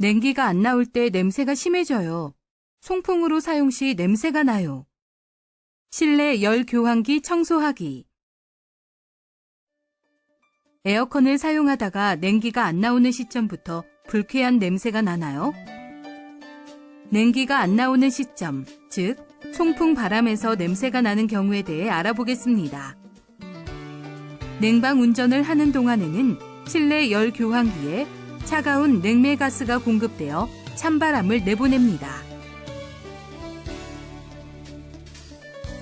냉기가 안 나올 때 냄새가 심해져요. 송풍으로 사용 시 냄새가 나요. 실내 열 교환기 청소하기. 에어컨을 사용하다가 냉기가 안 나오는 시점부터 불쾌한 냄새가 나나요? 냉기가 안 나오는 시점, 즉, 송풍 바람에서 냄새가 나는 경우에 대해 알아보겠습니다. 냉방 운전을 하는 동안에는 실내 열 교환기에 차가운 냉매가스가 공급되어 찬바람을 내보냅니다.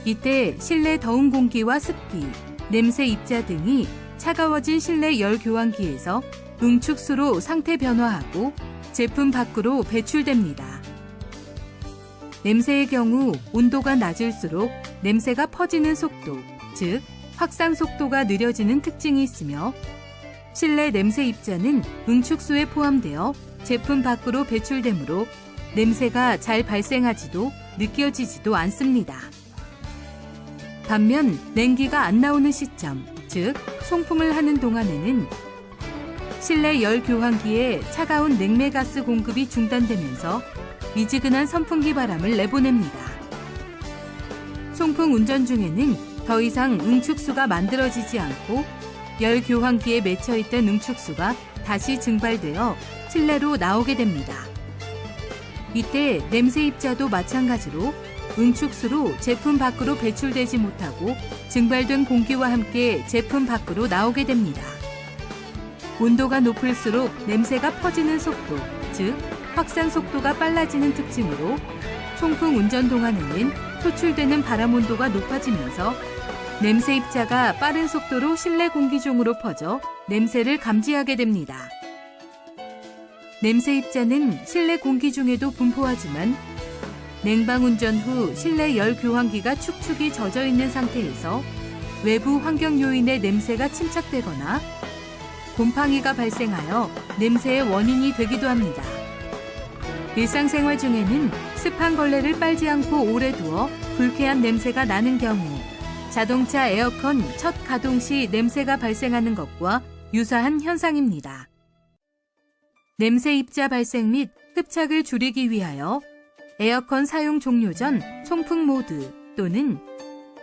이때 실내 더운 공기와 습기, 냄새 입자 등이 차가워진 실내 열 교환기에서 응축수로 상태 변화하고 제품 밖으로 배출됩니다. 냄새의 경우 온도가 낮을수록 냄새가 퍼지는 속도, 즉 확산 속도가 느려지는 특징이 있으며 실내 냄새 입자는 응축수에 포함되어 제품 밖으로 배출되므로 냄새가 잘 발생하지도 느껴지지도 않습니다. 반면 냉기가 안 나오는 시점, 즉 송풍을 하는 동안에는 실내 열 교환기에 차가운 냉매가스 공급이 중단되면서 미지근한 선풍기 바람을 내보냅니다. 송풍 운전 중에는 더 이상 응축수가 만들어지지 않고 열 교환기에 맺혀 있던 응축수가 다시 증발되어 실내로 나오게 됩니다. 이때 냄새 입자도 마찬가지로 응축수로 제품 밖으로 배출되지 못하고 증발된 공기와 함께 제품 밖으로 나오게 됩니다. 온도가 높을수록 냄새가 퍼지는 속도, 즉 확산 속도가 빨라지는 특징으로 송풍 운전 동안에는 표출되는 바람 온도가 높아지면서 냄새 입자가 빠른 속도로 실내 공기 중으로 퍼져 냄새를 감지하게 됩니다. 냄새 입자는 실내 공기 중에도 분포하지만 냉방 운전 후 실내 열 교환기가 축축이 젖어 있는 상태에서 외부 환경 요인의 냄새가 침착되거나 곰팡이가 발생하여 냄새의 원인이 되기도 합니다. 일상생활 중에는 습한 걸레를 빨지 않고 오래 두어 불쾌한 냄새가 나는 경우 자동차 에어컨 첫 가동 시 냄새가 발생하는 것과 유사한 현상입니다. 냄새 입자 발생 및 흡착을 줄이기 위하여 에어컨 사용 종료 전 송풍 모드 또는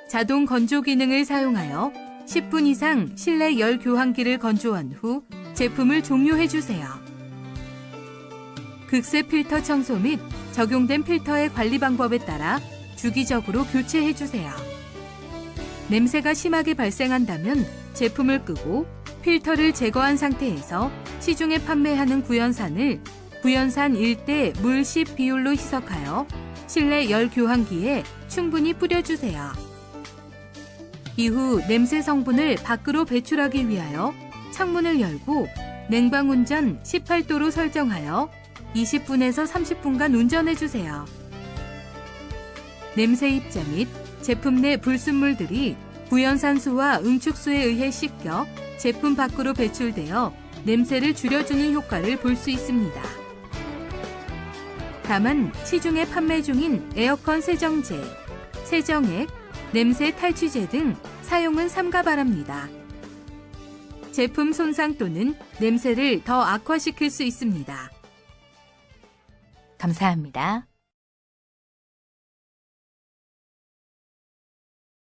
자동 건조 기능을 사용하여 10분 이상 실내 열 교환기를 건조한 후 제품을 종료해 주세요. 극세 필터 청소 및 적용된 필터의 관리 방법에 따라 주기적으로 교체해 주세요. 냄새가 심하게 발생한다면 제품을 끄고 필터를 제거한 상태에서 시중에 판매하는 구연산을 구연산 1대 물 10 비율로 희석하여 실내 열 교환기에 충분히 뿌려주세요. 이후 냄새 성분을 밖으로 배출하기 위하여 창문을 열고 냉방 운전 18도로 설정하여 20분에서 30분간 운전해 주세요. 냄새 입자 및 제품 내 불순물들이 구연산수와 응축수에 의해 씻겨 제품 밖으로 배출되어 냄새를 줄여주는 효과를 볼 수 있습니다. 다만 시중에 판매 중인 에어컨 세정제, 세정액, 냄새 탈취제 등 사용은 삼가 바랍니다. 제품 손상 또는 냄새를 더 악화시킬 수 있습니다. 감사합니다.